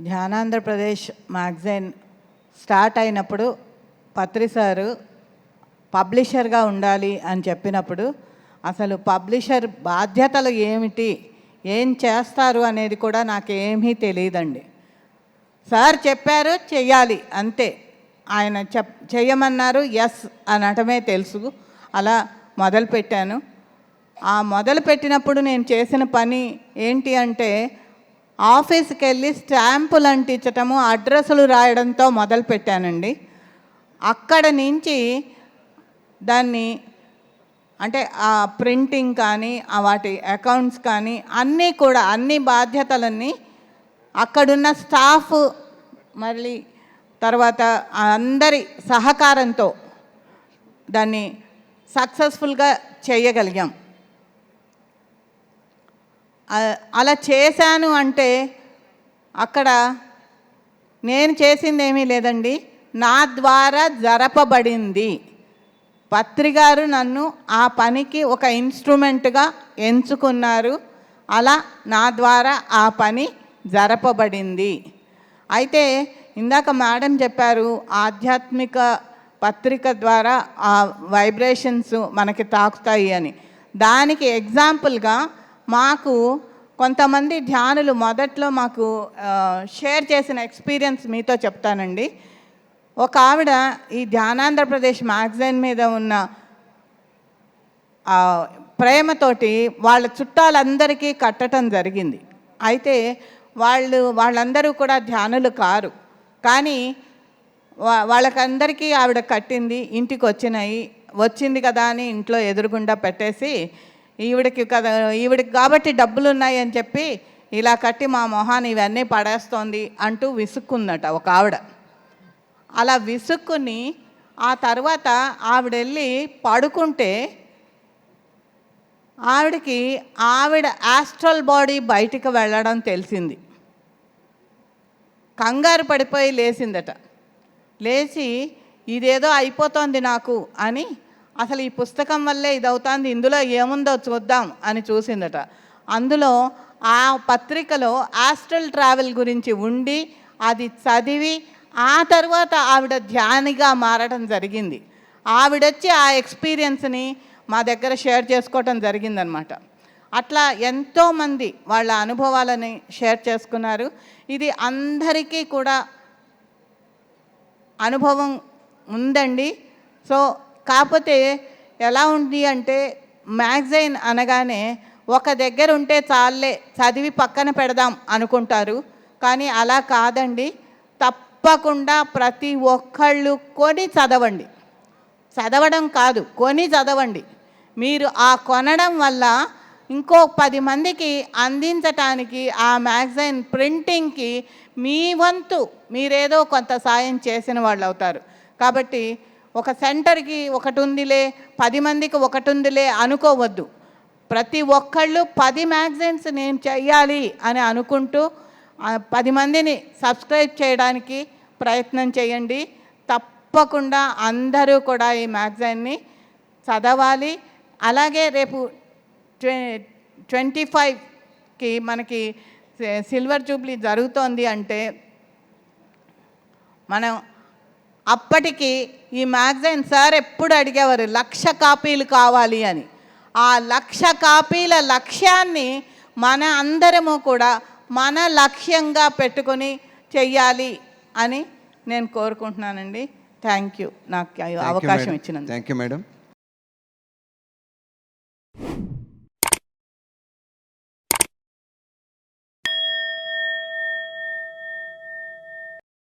ధ్యానాంధ్రప్రదేశ్ magazine start అయినప్పుడు పత్రి sir పబ్లిషర్గా ఉండాలి అని చెప్పినప్పుడు అసలు పబ్లిషర్ బాధ్యతలు ఏమిటి? ఏం చేస్తారు అనేది కూడా నాకేమీ తెలియదండి. సార్ చెప్పారు చెయ్యాలి అంతే. ఆయన చెప్ చెయ్యమన్నారు ఎస్ అనటమే తెలుసు. అలా మొదలుపెట్టాను. ఆ మొదలుపెట్టినప్పుడు నేను చేసిన పని ఏంటి అంటే ఆఫీస్కి వెళ్ళి స్టాంపులు అంటించటము అడ్రస్లు రాయడంతో మొదలుపెట్టానండి. అక్కడ నుంచి దాన్ని అంటే ఆ ప్రింటింగ్ కానీ ఆ వాటి అకౌంట్స్ కానీ అన్నీ కూడా అన్ని బాధ్యతలన్నీ అక్కడున్న స్టాఫ్ మళ్ళీ తర్వాత అందరి సహకారంతో దాన్ని సక్సెస్ఫుల్గా చేయగలిగాం. అలా చేశాను అంటే అక్కడ నేను చేసింది ఏమీ లేదండి. నా ద్వారా జరపబడింది. పత్రిగారు నన్ను ఆ పనికి ఒక ఇన్స్ట్రుమెంట్గా ఎంచుకున్నారు. అలా నా ద్వారా ఆ పని జరపబడింది. అయితే ఇందాక మేడం చెప్పారు ఆధ్యాత్మిక పత్రిక ద్వారా ఆ వైబ్రేషన్స్ మనకి తాకుతాయి అని. దానికి ఎగ్జాంపుల్గా మాకు కొంతమంది ధ్యానులు మొదట్లో మాకు షేర్ చేసిన ఎక్స్పీరియన్స్ మీతో చెప్తానండి. ఒక ఆవిడ ఈ ధ్యానాంధ్రప్రదేశ్ మ్యాగజైన్ మీద ఉన్న ప్రేమతోటి వాళ్ళ చుట్టాలందరికీ కట్టడం జరిగింది. అయితే వాళ్ళు వాళ్ళందరూ కూడా ధ్యానులు కారు. కానీ వా- వాళ్ళకందరికీ ఆవిడ కట్టింది ఇంటికి వచ్చినాయి వచ్చింది కదా అని ఇంట్లో ఎదురుగుండా పెట్టేసి ఈవిడికి కదా ఈవిడికి కాబట్టి డబ్బులు ఉన్నాయి అని చెప్పి ఇలా కట్టి మా మొహాన్ని ఇవన్నీ పడేస్తోంది అంటూ విసుక్కుందట ఒక ఆవిడ. అలా విసుక్కుని ఆ తర్వాత ఆవిడ వెళ్ళి పడుకుంటే ఆవిడకి ఆవిడ ఆస్ట్రల్ బాడీ బయటికి వెళ్ళడం తెలిసింది. కంగారు పడిపోయి లేచిందట. లేచి ఇదేదో అయిపోతోంది నాకు అని అసలు ఈ పుస్తకం వల్లే ఇది అవుతుంది ఇందులో ఏముందో చూద్దాం అని చూసిందట. అందులో ఆ పత్రికలో ఆస్ట్రల్ ట్రావెల్ గురించి ఉండి అది చదివి ఆ తర్వాత ఆవిడ ధ్యానిగా మారడం జరిగింది. ఆవిడొచ్చి ఆ ఎక్స్పీరియన్స్ని మా దగ్గర షేర్ చేసుకోవటం జరిగిందనమాట. అట్లా ఎంతోమంది వాళ్ళ అనుభవాలని షేర్ చేసుకున్నారు. ఇది అందరికీ కూడా అనుభవం ఉందండి. సో కాకపోతే ఎలా ఉంది అంటే మ్యాగజైన్ అనగానే ఒక దగ్గర ఉంటే చాలే చదివి పక్కన పెడదాం అనుకుంటారు. కానీ అలా కాదండి. తప్పకుండా ప్రతి ఒక్కళ్ళు కొని చదవండి. చదవడం కాదు కొని చదవండి. మీరు ఆ కొనడం వల్ల ఇంకో పది మందికి అందించటానికి ఆ మ్యాగజైన్ ప్రింటింగ్కి మీ వంతు మీరేదో కొంత సాయం చేసిన వాళ్ళు అవుతారు కాబట్టి ఒక సెంటర్కి ఒకటి ఉందిలే పది మందికి ఒకటి ఉందిలే అనుకోవద్దు. ప్రతి ఒక్కళ్ళు పది మ్యాగజైన్స్ నేను చేయాలి అని అనుకుంటూ పది మందిని సబ్స్క్రైబ్ చేయడానికి ప్రయత్నం చేయండి. తప్పకుండా అందరూ కూడా ఈ మ్యాగజైన్ని చదవాలి. అలాగే రేపు ట్వంటీ ఫైవ్కి మనకి సిల్వర్ జూబ్లీ జరుగుతోంది అంటే మనం అప్పటికి ఈ మ్యాగజైన్ సార్ ఎప్పుడు అడిగేవారు లక్ష కాపీలు కావాలి అని. ఆ లక్ష కాపీల లక్ష్యాన్ని మన అందరము కూడా మన లక్ష్యంగా పెట్టుకొని చెయ్యాలి అని నేను కోరుకుంటున్నానండి. Thank you. నాకు అవకాశం ఇచ్చినందుకు. Thank you madam